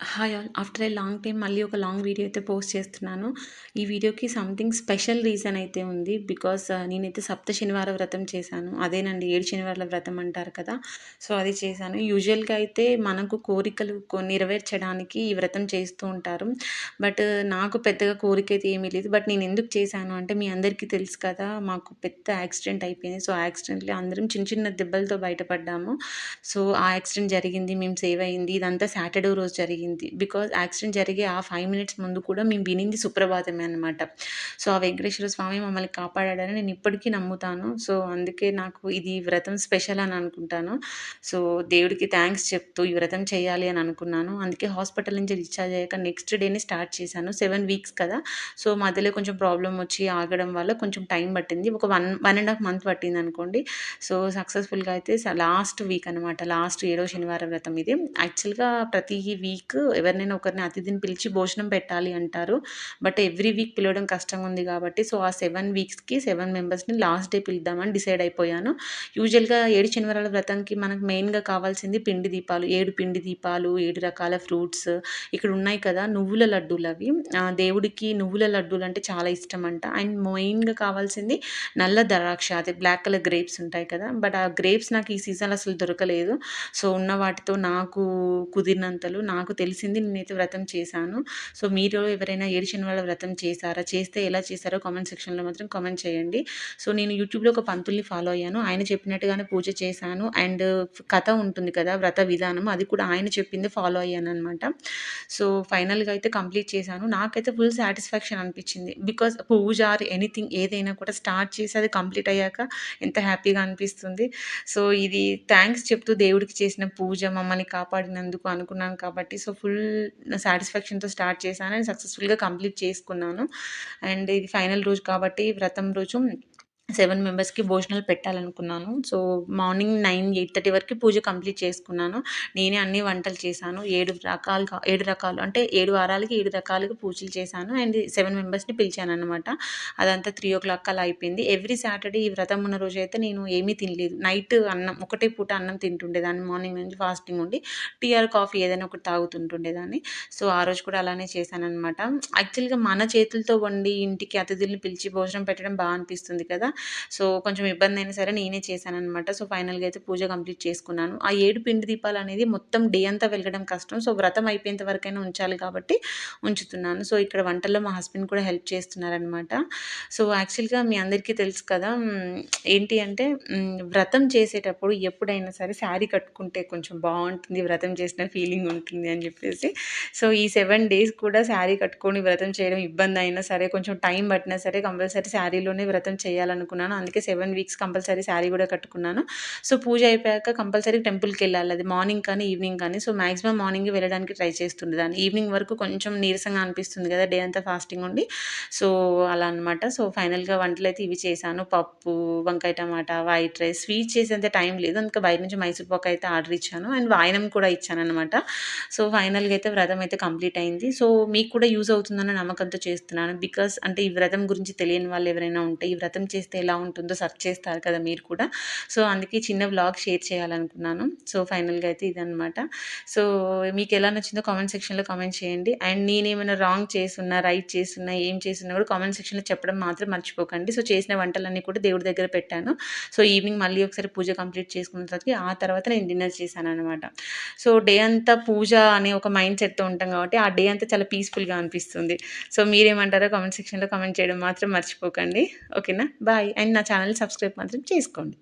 Hi all. After a long time మళ్ళీ ఒక long video అయితే పోస్ట్ చేస్తున్నాను. ఈ వీడియోకి సంథింగ్ స్పెషల్ రీజన్ అయితే ఉంది. బికాస్ నేనైతే సప్త శనివార వ్రతం చేశాను. అదేనండి ఏడు శనివారాల వ్రతం అంటారు కదా. సో అది చేశాను. యూజువల్గా అయితే మనకు కోరికలు నెరవేర్చడానికి ఈ వ్రతం చేస్తూ ఉంటారు. బట్ నాకు పెద్దగా కోరిక అయితే ఏమీ లేదు. బట్ నేను ఎందుకు చేశాను అంటే మీ అందరికీ తెలుసు కదా మాకు పెద్ద యాక్సిడెంట్ అయిపోయింది. సో యాక్సిడెంట్లో అందరం చిన్న చిన్న దెబ్బలతో బయటపడ్డాము. సో ఆ యాక్సిడెంట్ జరిగింది మేము సేవ్ అయింది. ఇదంతా సాటర్డే రోజు జరిగింది. బికాజ్ యాక్సిడెంట్ జరిగే ఆ ఫైవ్ మినిట్స్ ముందు కూడా మేము వినింది సుప్రభాతమే అనమాట సో ఆ వెంకటేశ్వర స్వామి మమ్మల్ని కాపాడాడని నేను ఇప్పటికీ నమ్ముతాను. సో అందుకే నాకు ఇది వ్రతం స్పెషల్ అని అనుకుంటాను. సో దేవుడికి థ్యాంక్స్ చెప్తూ ఈ వ్రతం చేయాలి అని అనుకున్నాను. అందుకే హాస్పిటల్ నుంచి డిశ్చార్జ్ అయ్యాక నెక్స్ట్ డేనే స్టార్ట్ చేశాను. సెవెన్ వీక్స్ కదా. సో మధ్యలో కొంచెం ప్రాబ్లం వచ్చి ఆగడం వల్ల కొంచెం టైం పట్టింది. ఒక one one and half month పట్టింది అనుకోండి. సో సక్సెస్ఫుల్గా అయితే లాస్ట్ వీక్ అనమాట లాస్ట్ ఏడో శనివారం వ్రతం ఇది. యాక్చువల్గా ప్రతి వీక్ ఎవరినైనా ఒకరిని అతిథిని పిలిచి భోజనం పెట్టాలి అంటారు. బట్ ఎవ్రీ వీక్ పిలవడం కష్టంగా ఉంది కాబట్టి సో ఆ సెవెన్ వీక్స్కి సెవెన్ మెంబర్స్ని లాస్ట్ డే పిలుద్దామని డిసైడ్ అయిపోయాను. యూజువల్గా ఏడు శనివారాల వ్రతంకి మనకు మెయిన్గా కావాల్సింది పిండి దీపాలు ఏడు పిండి దీపాలు ఏడు రకాల ఫ్రూట్స్ ఇక్కడ ఉన్నాయి కదా నువ్వుల లడ్డూలు అవి దేవుడికి నువ్వుల లడ్డూలు అంటే చాలా ఇష్టం అంట అండ్ మెయిన్గా కావాల్సింది నల్ల ద్రాక్ష అదే బ్లాక్ కలర్ గ్రేప్స్ ఉంటాయి కదా. బట్ ఆ గ్రేప్స్ నాకు ఈ సీజన్లో అసలు దొరకలేదు. సో ఉన్న వాటితో నాకు కుదిరినంతలు నాకు తెలిసింది నేనైతే వ్రతం చేశాను. సో మీరు ఎవరైనా ఏడిచిన వాళ్ళ వ్రతం చేశారా చేస్తే ఎలా చేశారో కామెంట్ సెక్షన్లో మాత్రం కామెంట్ చేయండి. సో నేను యూట్యూబ్లో ఒక పంతుల్ని ఫాలో అయ్యాను. ఆయన చెప్పినట్టుగానే పూజ చేశాను. అండ్ కథ ఉంటుంది కదా వ్రత విధానం అది కూడా ఆయన చెప్పింది ఫాలో అయ్యాను అనమాట సో ఫైనల్గా అయితే కంప్లీట్ చేశాను. నాకైతే ఫుల్ సాటిస్ఫాక్షన్ అనిపించింది. బికాస్ పూజ ఆర్ ఎనీథింగ్ ఏదైనా కూడా స్టార్ట్ చేసి అది కంప్లీట్ అయ్యాక ఎంత హ్యాపీగా అనిపిస్తుంది. సో ఇది థ్యాంక్స్ చెప్తూ దేవుడికి చేసిన పూజ మమ్మల్ని కాపాడినందుకు అనుకున్నాను కాబట్టి. సో ఫుల్ సాటిస్ఫాక్షన్తో స్టార్ట్ చేశాను. అండ్ సక్సెస్ఫుల్గా కంప్లీట్ చేసుకున్నాను. అండ్ ఇది ఫైనల్ రోజు కాబట్టి వ్రతం రోజు సెవెన్ మెంబర్స్కి భోజనాలు పెట్టాలనుకున్నాను. So morning nine eight thirty వరకు పూజ కంప్లీట్ చేసుకున్నాను. నేనే అన్ని వంటలు చేశాను. ఏడు రకాలుగా ఏడు రకాలు అంటే ఏడు వారాలకి ఏడు రకాలుగా పూజలు చేశాను. అండ్ సెవెన్ మెంబర్స్ని పిలిచాను అనమాట అదంతా త్రీ ఓ క్లాక్ అలా అయిపోయింది. ఎవ్రీ సాటర్డే ఈ వ్రతం ఉన్న రోజు అయితే నేను ఏమీ తినలేదు. నైట్ అన్నం ఒకటే పూట అన్నం తింటుండేదాన్ని. మార్నింగ్ నుంచి ఫాస్టింగ్ ఉండి టీ ఆర్ కాఫీ ఏదైనా ఒకటి తాగుతుంటుండేదాన్ని. సో ఆ రోజు కూడా అలానే చేశాను అనమాట యాక్చువల్గా మన చేతులతో వండి ఇంటికి అతిథుల్ని పిలిచి భోజనం పెట్టడం బాగా అనిపిస్తుంది కదా. సో కొంచెం ఇబ్బంది అయినా సరే నేనే చేశాననమాట సో ఫైనల్గా అయితే పూజ కంప్లీట్ చేసుకున్నాను. ఆ ఏడు పిండి దీపాలు అనేది మొత్తం డే అంతా వెలగడం కష్టం. సో వ్రతం అయిపోయేంత వరకైనా ఉంచాలి కాబట్టి ఉంచుతున్నాను. సో ఇక్కడ వంటల్లో మా హస్బెండ్ కూడా హెల్ప్ చేస్తున్నారనమాట సో యాక్చువల్గా మీ అందరికీ తెలుసు కదా ఏంటి అంటే వ్రతం చేసేటప్పుడు ఎప్పుడైనా సరే శారీ కట్టుకుంటే కొంచెం బాగుంటుంది వ్రతం చేసిన ఫీలింగ్ ఉంటుంది అని చెప్పేసి. సో ఈ సెవెన్ డేస్ కూడా శారీ కట్టుకొని వ్రతం చేయడం ఇబ్బంది అయినా సరే కొంచెం టైం పట్టినా సరే కంపల్సరీ శారీలోనే వ్రతం అనుకున్నాను అందుకే సెవెన్ వీక్స్ కంపల్సరీ శారీ కూడా కట్టుకున్నాను. సో పూజ అయిపోయాక కంపల్సరీ టెంపుల్కి వెళ్ళాలి. అది మార్నింగ్ కానీ ఈవినింగ్ కానీ. సో మాక్సిమం మార్నింగ్ వెళ్ళడానికి ట్రై చేస్తుండేదాన్ని ఈవినింగ్ వరకు కొంచెం నీరసంగా అనిపిస్తుంది కదా డే అంతా ఫాస్టింగ్ ఉండి. సో అలా అనమాట సో ఫైనల్గా వంటలు అయితే ఇవి చేశాను. పప్పు వంకాయ టమాటా వైట్ రైస్ స్వీట్ చేసేంత టైం లేదు. అందుకే బయట నుంచి మైసూర్ పాక్ అయితే ఆర్డర్ ఇచ్చాను. అండ్ వాయనం కూడా ఇచ్చాను అనమాట సో ఫైనల్గా అయితే వ్రతం అయితే కంప్లీట్ అయింది. సో మీకు కూడా యూజ్ అవుతుందన్న నమ్మకంతో చేస్తున్నాను. బికాస్ అంటే ఈ వ్రతం గురించి తెలియని వాళ్ళు ఎవరైనా ఉంటే ఈ వ్రతం చేస్తే ఎలా ఉంటుందో సర్చ్ చేస్తారు కదా మీరు కూడా. సో అందుకే చిన్న వ్లాగ్ షేర్ చేయాలనుకున్నాను. సో ఫైనల్గా అయితే ఇదనమాట సో మీకు ఎలా నచ్చిందో కామెంట్ సెక్షన్లో కామెంట్ చేయండి. అండ్ నేనేమైనా రాంగ్ చేస్తున్నా రైట్ చేస్తున్నా ఏం చేస్తున్నా కూడా కామెంట్ సెక్షన్లో చెప్పడం మాత్రం మర్చిపోకండి. సో చేసిన వంటలన్నీ కూడా దేవుడి దగ్గర పెట్టాను. సో ఈవినింగ్ మళ్ళీ ఒకసారి పూజ కంప్లీట్ చేసుకున్న తర్వాత ఆ తర్వాత నేను డిన్నర్ చేశాను అనమాట సో డే అంతా పూజ అనే ఒక మైండ్ సెట్తో ఉంటాం కాబట్టి ఆ డే అంతా చాలా పీస్ఫుల్గా అనిపిస్తుంది. సో మీరేమంటారో కామెంట్ సెక్షన్లో కామెంట్ చేయడం మాత్రం మర్చిపోకండి. ఓకేనా? బాయ్. బాయ్ అండ్ నా ఛానల్ సబ్స్క్రైబ్ మాత్రం చేసుకోండి.